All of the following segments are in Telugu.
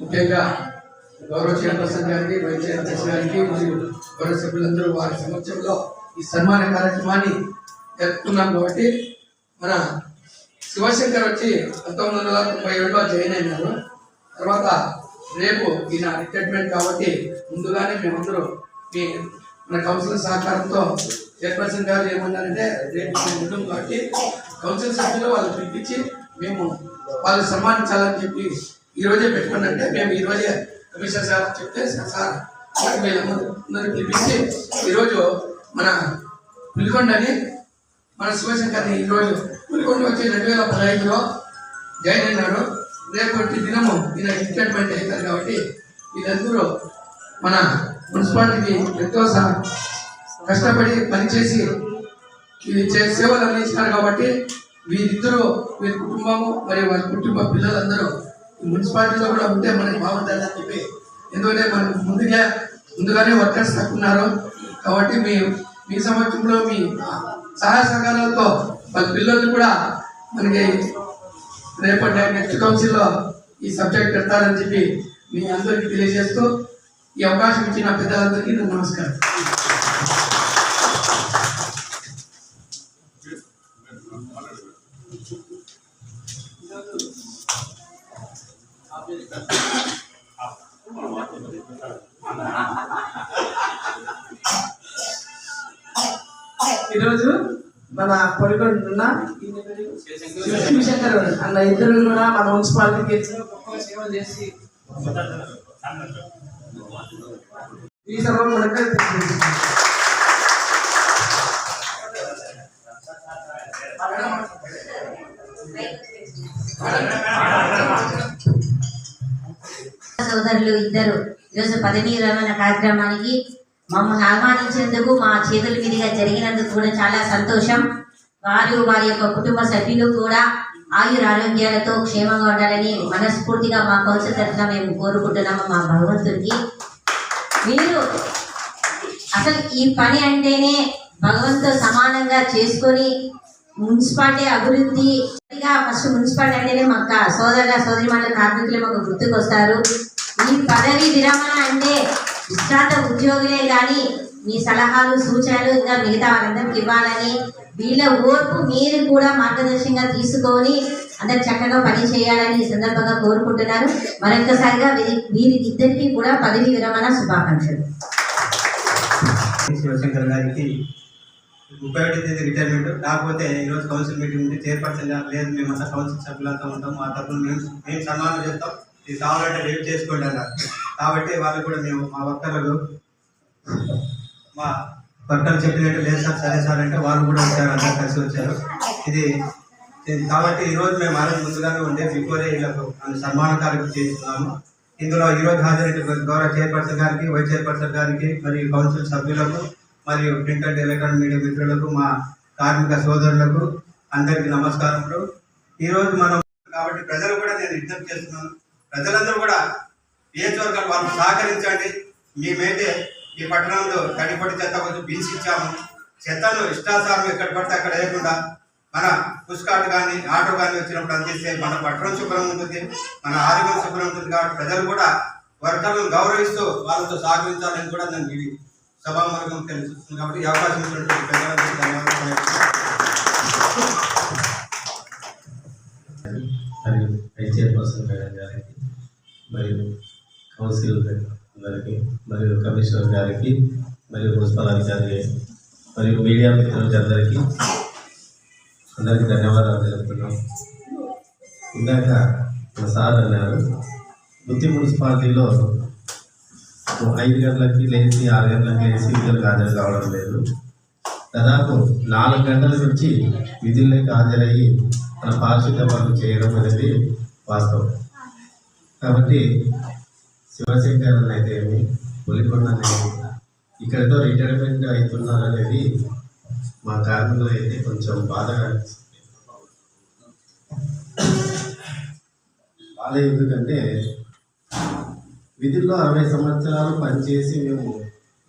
ముఖ్యంగా గౌరవ చైర్పర్సన్ గారికి వైస్ చైర్పర్సన్ గారికి మరియు గౌరవ సభ్యులందరూ వారి సమక్షంలో ఈ సన్మాన కార్యక్రమాన్ని జరుపుకున్నాం కాబట్టి మన శివశంకర్ వచ్చి పంతొమ్మిది వందల తొంభై ఏడులో జాయిన్ అయినారు. తర్వాత రేపు ఈయన రిటైర్మెంట్ కాబట్టి ముందుగానే మేమందరూ మీ మన కౌన్సిల్ సహకారంతో చైర్పర్సన్ గారు ఏమన్నారంటే రేపు మేము ఉన్నాం కాబట్టి కౌన్సిల్ సభ్యులు వాళ్ళు పిలిపించి మేము వాళ్ళు సన్మానించాలని చెప్పి ఈరోజే రోజే పెట్టుకున్నంటే మేము ఈరోజే కమిషనర్ సార్ చెప్తే సార్ సార్ వీళ్ళందరూ పిలిపించి ఈరోజు మన పులికొండని మన శివశంకర్ని ఈరోజు పులికొండ వచ్చి రెండు వేల పదహైదులో జాయిన్ అయినాడు. రేపటి దినము ఈయన రిటైర్మెంట్ అవుతారు కాబట్టి వీళ్ళందరూ మన మున్సిపాలిటీకి ఎంతో కష్టపడి పనిచేసి ఇది సేవలు అందించినారు కాబట్టి వీరిద్దరూ వీరి కుటుంబము మరియు వారి కుటుంబ పిల్లలందరూ ఈ మున్సిపాలిటీలో కూడా ఉంటే మనకి బాగుంటుంది అని చెప్పి ఎందుకంటే మనకు ముందుగా ముందుగానే వర్కర్స్ తక్కున్నారు కాబట్టి మీ మీ సమక్షంలో మీ సహాయ సహకారాలతో వాళ్ళ పిల్లలు కూడా మనకి రేపటి నెక్స్ట్ కౌన్సిల్లో ఈ సబ్జెక్ట్ పెడతారని చెప్పి మీ అందరికీ తెలియజేస్తూ ఈ అవకాశం ఇచ్చిన పెద్దలందరికీ నమస్కారం. ఈరోజు మన పొడికొండ శివశంకర్ అన్న ఇద్దరు కూడా మన మున్సిపాలిటీకి ఎంతో గొప్ప సేవలు చేసి ఈ సభ మనకు సోదరులు ఇద్దరు. ఈరోజు పదవీ రవాణా కార్యక్రమానికి మమ్మల్ని ఆహ్వానించినందుకు మా చేతుల మీదుగా జరిగినందుకు కూడా చాలా సంతోషం. వారు వారి యొక్క కుటుంబ సభ్యులు కూడా ఆయుర ఆరోగ్యాలతో క్షేమంగా ఉండాలని మనస్ఫూర్తిగా మా కౌన్సిల్ తరఫున మేము కోరుకుంటున్నాము మా భగవంతుడికి మీరు అసలు ఈ పని అంటేనే భగవంతుతో సమానంగా చేసుకొని మున్సిపాలిటీ అభివృద్ధి ఫస్ట్ మున్సిపాలిటీ అంటేనే మాకు సోదర సోదరి మన కార్మికులు మాకు గుర్తుకొస్తారు. ఈ పదవి విరమణ అంటే విశ్రాంత ఉద్యోగులే కానీ మీ సలహాలు సూచనలు ఇంకా మిగతా వారందరికి ఇవ్వాలని వీళ్ళ ఓర్పు మీరు కూడా మార్గదర్శకంగా తీసుకొని అందరు చక్కగా పని చేయాలని ఈ సందర్భంగా కోరుకుంటున్నారు. మరొకసారిగా వీరి వీరిద్దరికీ కూడా పదవి విరమణ శుభాకాంక్షలు. శివశంకర్ గారికి ముప్పై ఒకటి తేదీ రిటైర్మెంట్. కాకపోతే ఈరోజు కౌన్సిల్ మీటింగ్ ఉంటే చైర్పర్సన్ గారు లేదు. మేమంతా కౌన్సిల్ సభ్యులతో ఉంటాం. ఆ తరఫున మేము మేము సన్మానం చేస్తాం. ఇది కావాలంటే రేపు చేసుకోండి అన్నారు. కాబట్టి వాళ్ళు కూడా మేము మా వర్కర్లకు మా వర్కర్లు చెప్పినట్టు లేదు సార్ సరే సార్ అంటే వాళ్ళు కూడా వచ్చారు అందరూ కలిసి వచ్చారు. ఇది కాబట్టి ఈరోజు మేము ఆ ముందుగానే ఉండే బిఫోరే వీళ్ళకు సన్మాన కార్యక్రమం చేస్తున్నాము. ఇందులో ఈరోజు హాజరైన గౌరవ చైర్పర్సన్ గారికి వైస్ చైర్పర్సన్ గారికి మరియు కౌన్సిల్ సభ్యులకు మరియు ప్రింట్ అండ్ ఎలక్ట్రానిక్ మీడియా మిత్రులకు మా కార్మిక సోదరులకు అందరికీ నమస్కారములు. ఈరోజు మనం కాబట్టి ప్రజలు కూడా నేను విజ్ఞప్తి చేస్తున్నాను. ప్రజలందరూ కూడా నియోజకవర్గాలు వాళ్ళు సహకరించండి. మేమైతే ఈ పట్టణంలో తడిపడి చెత్త కొంచెం బిల్స్ ఇచ్చాము చెత్తను ఇష్టాసారం ఎక్కడ పడితే అక్కడ వేయకుండా మన పుష్కాట్ కానీ ఆటో కానీ వచ్చినప్పుడు అందిస్తే మన పట్టణం శుభ్రం ఉంటుంది మన ఆరోగ్యం శుభ్రం ఉంటుంది కాబట్టి ప్రజలు కూడా వర్కర్లను గౌరవిస్తూ వాళ్ళతో సహకరించాలని కూడా నేను ఇది సభాముఖం తెలుస్తుంది కాబట్టి ఈ అవకాశం ఇచ్చినటువంటి ప్రజలందరికీ ధన్యవాదాలు మరియు వైస్ చైర్పర్సన్ మేడం గారికి మరియు కౌన్సిల్ అందరికి మరియు కమిషనర్ గారికి మరియు మున్సిపల్ అధికారి మరియు మీడియా మిత్రులకి అందరికీ అందరికీ ధన్యవాదాలు తెలుపుతున్నాం. ఇందాక మన సార్ అన్నారు బుద్ధి మున్సిపాలిటీలో ఐదు గంటలకి లేచి ఆరు గంటలకి లేచి విధులకు హాజరు కావడం లేదు. దాదాపు నాలుగు గంటల నుంచి విధుల్లోకి హాజరయ్యి మన పారిశుద్ధ పనులు చేయడం అనేది వాస్తవం. కాబట్టి శివశంకర్ అయితే ఏమి? పులికొండ ఇక్కడితో రిటైర్మెంట్ అవుతున్నారు అనేది మా కార్మికులు అయితే కొంచెం బాధగా అనిపిస్తుంది బాధ ఎందుకంటే విధుల్లో అరవై సంవత్సరాలు పనిచేసి మేము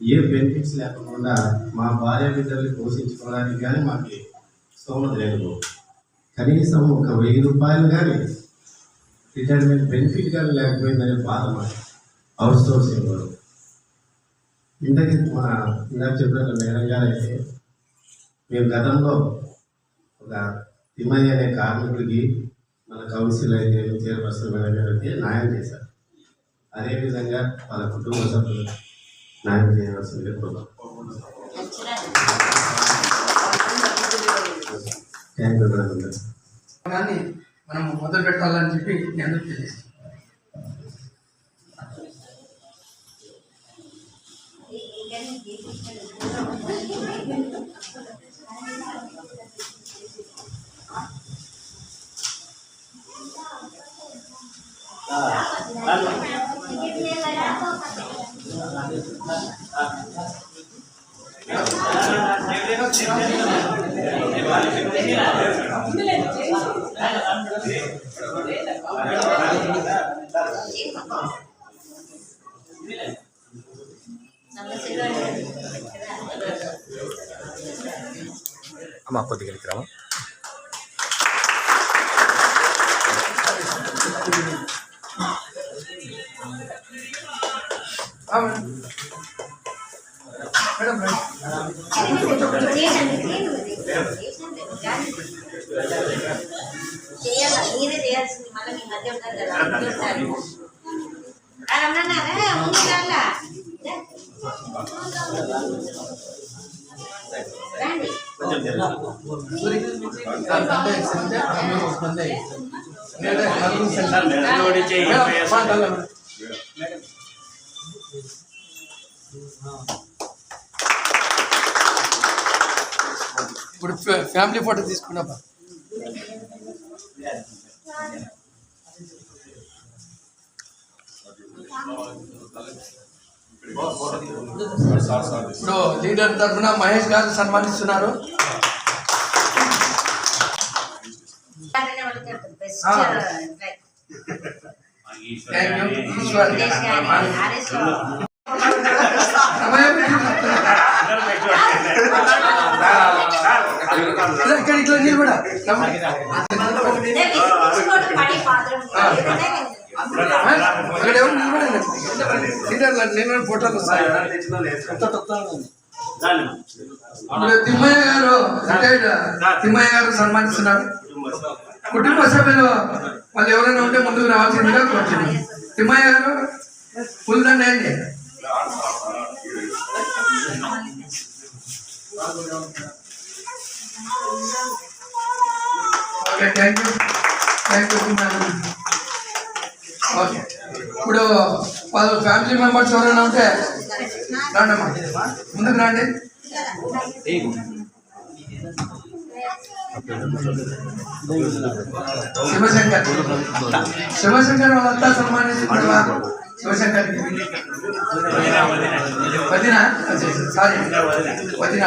ఏ బెనిఫిట్స్ లేకుండా మా భార్య బిడ్డల్ని పోషించుకోవడానికి కానీ మాకు స్తోమత లేదు కనీసం ఒక వెయ్యి రూపాయలు కానీ రిటైర్మెంట్ బెనిఫిట్ కానీ లేకపోయిందనే బాధ మాకు అవుట్ సోర్సింగ్ కూడా. ఇంతకీ మా ఇందాక చెప్పినట్టు మేడం గారు అయితే మేము గతంలో ఒక తిమ్మయ్య అనే కార్మికుడికి మన కౌన్సిల్ అయితే చైర్పర్సన్ మేడం గారు అయితే న్యాయం చేశారు. అదేవిధంగా వాళ్ళ కుటుంబ సభ్యులు న్యాయం చేయవలసిందిగా కోరుతాం థ్యాంక్ యూ మేడం మనం మొదలు పెట్టాలని చెప్పి నేను అందరికీ తెలియజేస్తాను అమ్మ కొద్దిగా వెనక్కి రామా ఆ, మేడం. మేడం మేడం చేయాలా మీరే చేయాల్సింది మళ్ళీ మీ మధ్య ఉంటారు కదా ఇంకోసారి. ఆ, రమ్మన్నారా? ముందుకు రాలా? రండి. అంటే సంధ్య, ఆమె ఒక మంది అయ్యింది. నేనే నలుగురు సెల్. మేడం, ఇప్పుడు ఫ్యా- ఫ్యామిలీ ఫోటో తీసుకున్నాపా ఇప్పుడు లీడర్ తరఫున మహేష్ గారు సన్మానిస్తున్నారు. థ్యాంక్ యూ ఇక్కడ ఇట్లా నిలబడ. అక్కడ ఎవరు నిలబడండి లీడర్లు నిలబడి ఫోటోలు వస్తాయి? తిమ్మయ్య గారు తిమ్మయ్య గారు సన్మానిస్తున్నారు. కుటుంబ సభ్యులు వాళ్ళు ఎవరైనా ఉంటే ముందుకు రావాల్సిందిగా కోరుతున్నాను తిమ్మయ్య గారు ఫుల్ దండ thank you thank you okay. ఇప్పుడు వాళ్ళ ఫ్యామిలీ మెంబర్స్ ఎవరైనా ఉంటే రండమ్మా. ముందుకు రండి. శివశంకర్. శివశంకర్ వాళ్ళంతా సన్మానిస్తున్నారు శివశంకర్ వదిన? సారీ. వదిన.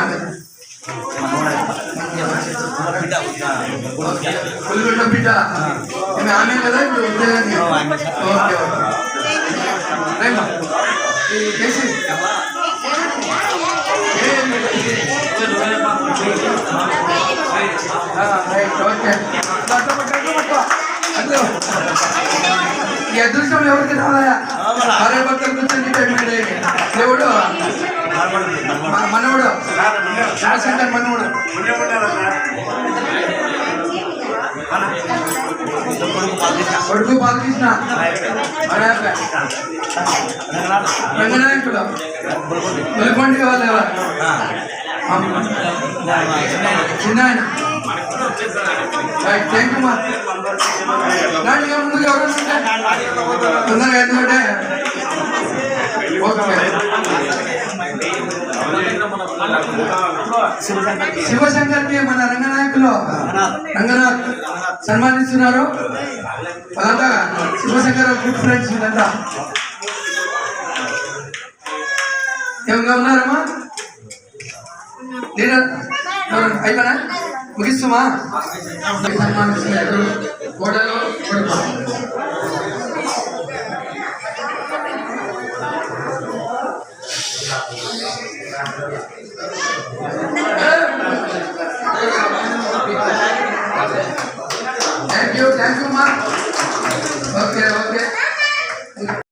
పులిగుండ బిడ్డ ఈమె ఆమె కదా ఇప్పుడు ఉద్యోగాన్ని ఓకే ఓకే రేమ్మా ఈ కేసీ రైట్ ఓకే పట్టు, పట్టు, పట్టు, పట్టు. అట్లా. ఈ అదృష్టం ఎవరికి రావాలా భార్య భర్తలు కూర్చొని పెట్టండి. దేవుడు మ- మనవడు శివశంకర్ మనవడు కొడుకు బాలకృష్ణ అనాథ. రంగనాయకుడు ములిపండి వాళ్ళు ఎవరు చిన్న ఆయన రైట్ థ్యాంక్ యూ మా నాటి ముందుకు ఎవరు తొందరగా ఎందుకంటే ఓకే శివశంకర్ శివశంకర్కి మన రంగనాయకులు రంగనాథ్ సన్మానిస్తున్నారు. వాళ్ళంతా శివశంకర్ గుడ్ ఫ్రెండ్స్ వీళ్ళంతా ఏమన్నా ఉన్నారమ్మా? లీడర్ అయిపోయినా? ముగిస్తుమా సన్మానిస్తున్నారు.